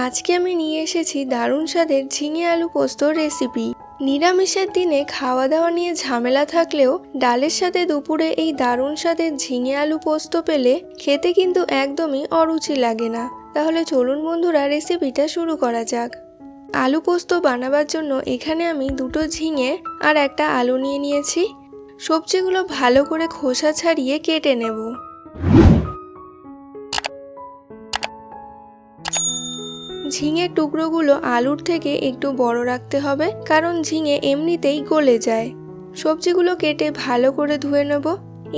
আজকে আমি নিয়ে এসেছি দারুণ স্বাদের ঝিঙে আলু পোস্ত রেসিপি নিরামিষের দিনে খাওয়া দাওয়া নিয়ে ঝামেলা থাকলেও ডালের সাথে দুপুরে এই দারুণ স্বাদের ঝিঙে আলু পোস্ত পেলে খেতে কিন্তু একদমই অরুচি লাগে না। তাহলে চলুন বন্ধুরা রেসিপিটা শুরু করা যাক। আলু পোস্ত বানাবার জন্য এখানে আমি দুটো ঝিঙে আর একটা আলু নিয়ে নিয়েছি। সবজিগুলো ভালো করে খোসা ছাড়িয়ে কেটে নেব। ঝিঙের টুকরোগুলো আলুর থেকে একটু বড় রাখতে হবে, কারণ ঝিঙে এমনিতেই গলে যায়। সবজিগুলো কেটে ভালো করে ধুয়ে নেব।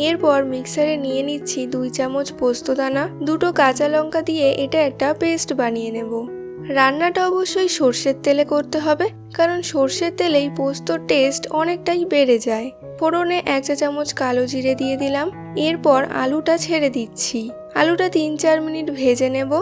এরপর মিক্সারে নিয়ে নিচ্ছি দুই চামচ পোস্তদানা দুটো কাঁচা লঙ্কা দিয়ে এটা একটা পেস্ট বানিয়ে নেব। রান্নাটা অবশ্যই সর্ষের তেলে করতে হবে, কারণ সর্ষের তেলেই পোস্তর টেস্ট অনেকটাই বেড়ে যায়। ফোড়নে এক চা চামচ কালো জিরে দিয়ে দিলাম। এরপর আলুটা ছেড়ে দিচ্ছি। আলুটা তিন চার মিনিট ভেজে নেব।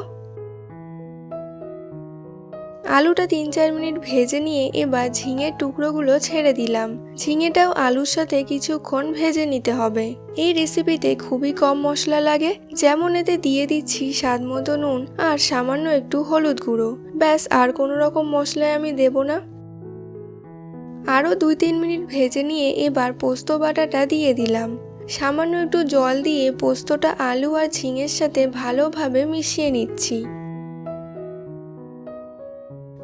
আলুটা তিন চার মিনিট ভেজে নিয়ে এবার ঝিঙের টুকরোগুলো ছেড়ে দিলাম। ঝিঙেটাও আলুর সাথে কিছুক্ষণ ভেজে নিতে হবে। এই রেসিপিতে খুবই কম মশলা লাগে, যেমন এতে দিয়ে দিচ্ছি স্বাদ মতো নুন আর সামান্য একটু হলুদ গুঁড়ো। ব্যাস, আর কোনো রকম মশলায় আমি দেব না। আরও দুই তিন মিনিট ভেজে নিয়ে এবার পোস্ত বাটাটা দিয়ে দিলাম। সামান্য একটু জল দিয়ে পোস্তটা আলু আর ঝিঙের সাথে ভালোভাবে মিশিয়ে নিচ্ছি।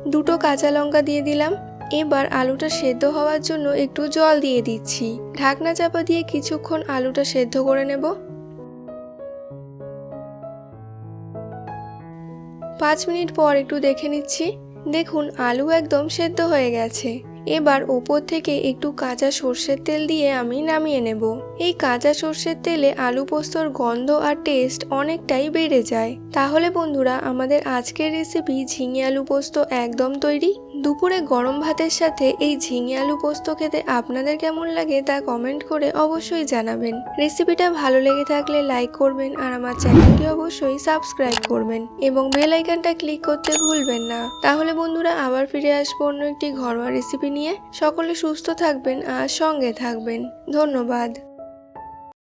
দুটো কাঁচা লঙ্কা দিয়ে দিলাম। এবার আলুটা সেদ্ধ হওয়ার জন্য একটু জল দিয়ে দিচ্ছি। ঢাকনা চাপা দিয়ে কিছুক্ষণ আলুটা সেদ্ধ করে নেব। পাঁচ মিনিট পর একটু দেখে নিচ্ছি। দেখুন, আলু একদম সেদ্ধ হয়ে গেছে। এবার ওপর থেকে একটু কাঁচা সর্ষের তেল দিয়ে আমি নামিয়ে নেব। এই কাঁচা সর্ষের তেলে আলু পোস্তর গন্ধ আর টেস্ট অনেকটাই বেড়ে যায়। তাহলে বন্ধুরা, আমাদের আজকের রেসিপি ঝিঙে আলু পোস্ত একদম তৈরি। দুপুরে গরম ভাতের সাথে এই ঝিঙে আলু পোস্ত খেতে আপনাদের কেমন লাগে তা কমেন্ট করে অবশ্যই জানাবেন। রেসিপিটা ভালো লেগে থাকলে লাইক করবেন আর আমার চ্যানেলটি অবশ্যই সাবস্ক্রাইব করবেন এবং বেল আইকনটা ক্লিক করতে ভুলবেন না। তাহলে বন্ধুরা, আবার ফিরে আসব অন্য একটি ঘরোয়া রেসিপি নিয়ে সকলে সুস্থ থাকবেন আর সঙ্গে থাকবেন। ধন্যবাদ।